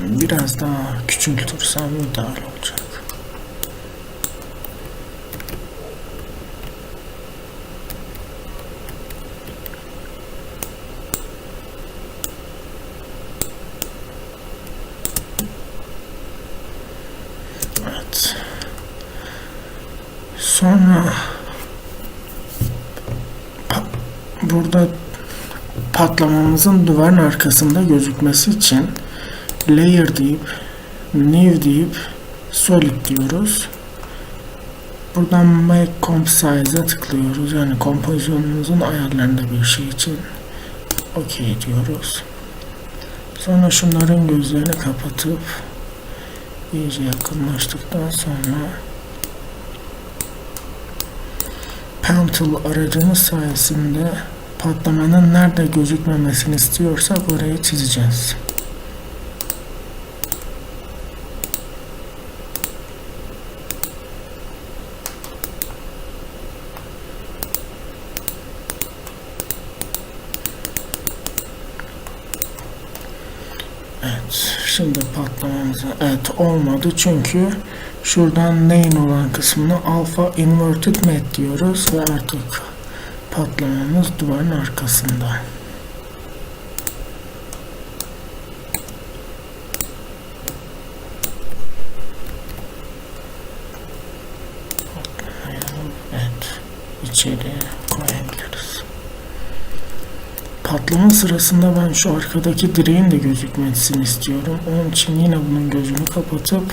Biraz daha küçültürsem ideal olacak. Evet. Sonra burada patlamamızın duvarın arkasında gözükmesi için layer deyip new deyip solid diyoruz. Buradan make comp size'a tıklıyoruz. Yani kompozisyonumuzun ayarlarında bir şey için OK diyoruz. Sonra şunların gözlerini kapatıp iyice yakınlaştıktan sonra Pentel aracımız sayesinde patlamanın nerede gözükmemesini istiyorsak orayı çizeceğiz. Evet, şimdi patlamamız evet olmadı çünkü şuradan neyin olan kısmını alpha inverted mat diyoruz ve artık patlamamız duvarın arkasında. Evet, koyabiliriz. Patlama sırasında ben şu arkadaki direğin de gözükmesini istiyorum. Onun için yine bunun gözünü kapatıp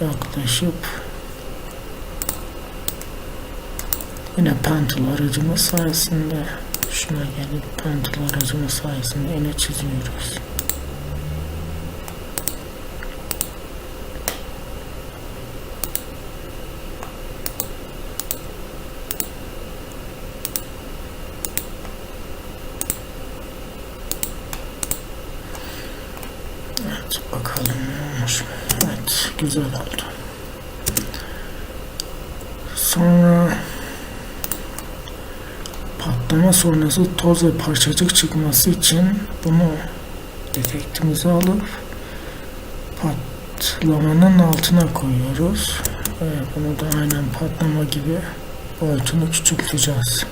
yaklaşıp yine pentel aracımız sayesinde şuna gelip pentel aracımız sayesinde yine çiziyoruz. Evet bakalım olmuş. Evet güzel oldu. Sonra patlama sonrası toz ve parçacık çıkması için bunu detektimize alıp patlamanın altına koyuyoruz. Ve bunu da aynen patlama gibi boyutunu küçülteceğiz.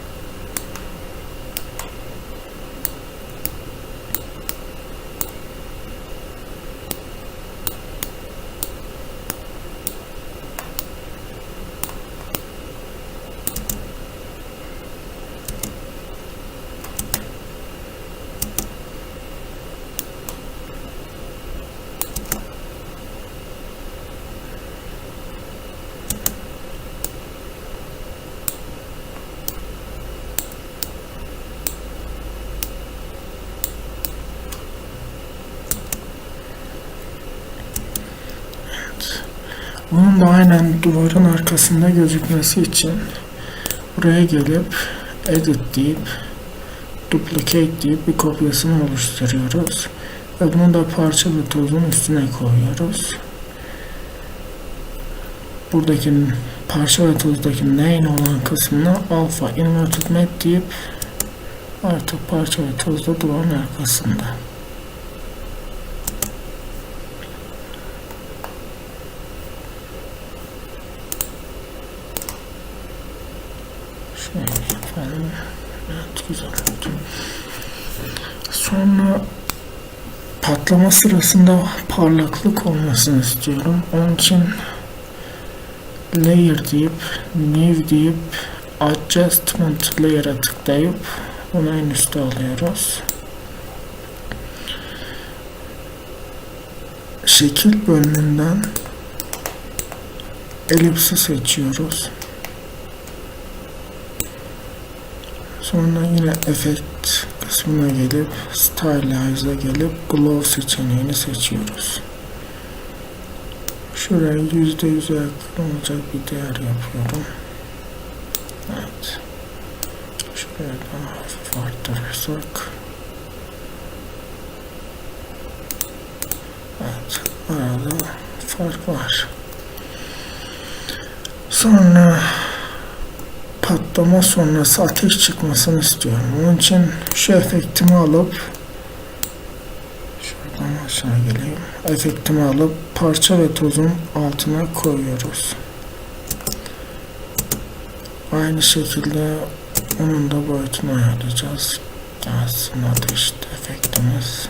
Bunun da aynen duvarın arkasında gözükmesi için buraya gelip edit deyip duplicate deyip bir kopyasını oluşturuyoruz. Ve bunu da parça ve tozun üstüne koyuyoruz. Buradaki parça ve tozdaki name olan kısmına alpha inverted mat deyip artık parça ve toz da duvarın arkasında. Şöyle yapalım. Evet güzel oldu. Sonra patlama sırasında parlaklık olmasını istiyorum. Onun için layer deyip new deyip adjustment layer'a tıklayıp bunu en üste alıyoruz. Şekil bölümünden elipsi seçiyoruz. Sonra yine efekt kısmına gelip stylize'a gelip glow seçeneğini seçiyoruz. Şuraya yüzde yüze yakın olacak bir değer yapıyorum. Evet. Şuraya daha hafif arttırırsak. Evet. Arada fark var. Sonra patlama sonrası ateş çıkmasını istiyorum. Onun için şu efektimi alıp Şuradan aşağı geleyim. Efektimi alıp parça ve tozun altına koyuyoruz. Aynı şekilde onun da boyutunu ayarlayacağız. Gelsin ateş efektimiz.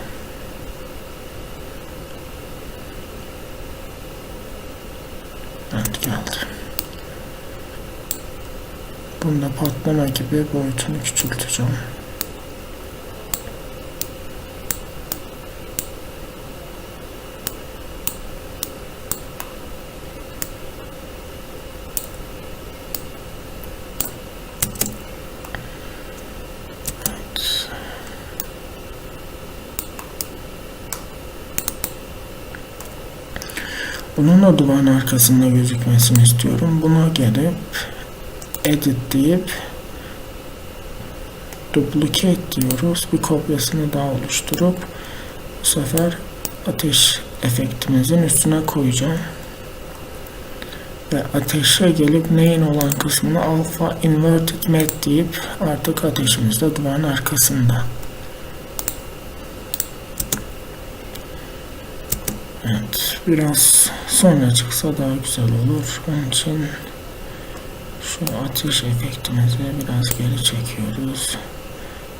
Evet geldi. Bunda patlama gibi boyutunu küçülteceğim. Bunun da duvarın arkasında gözükmesini istiyorum. Buna gelip edit deyip duplicate diyoruz. Bir kopyasını daha oluşturup bu sefer ateş efektimizin üstüne koyacağım. Ve ateşe gelip neyin olan kısmını alpha inverted matte deyip artık ateşimiz de duvarın arkasında. Evet, biraz sonra çıksa daha güzel olur. Onun için şu ateş efektimizi biraz geri çekiyoruz.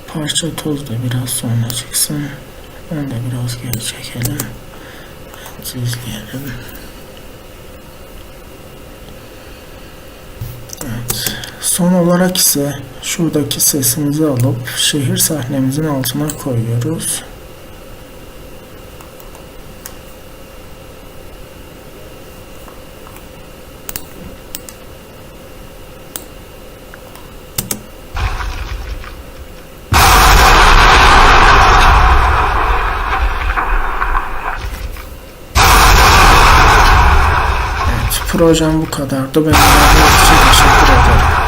Parça toz da biraz sonra çıksın. Onu da biraz geri çekelim. Evet, izleyelim. Evet. Son olarak ise şuradaki sesimizi alıp şehir sahnemizin altına koyuyoruz. Evet, projem bu kadardı. Ben için teşekkür ederim.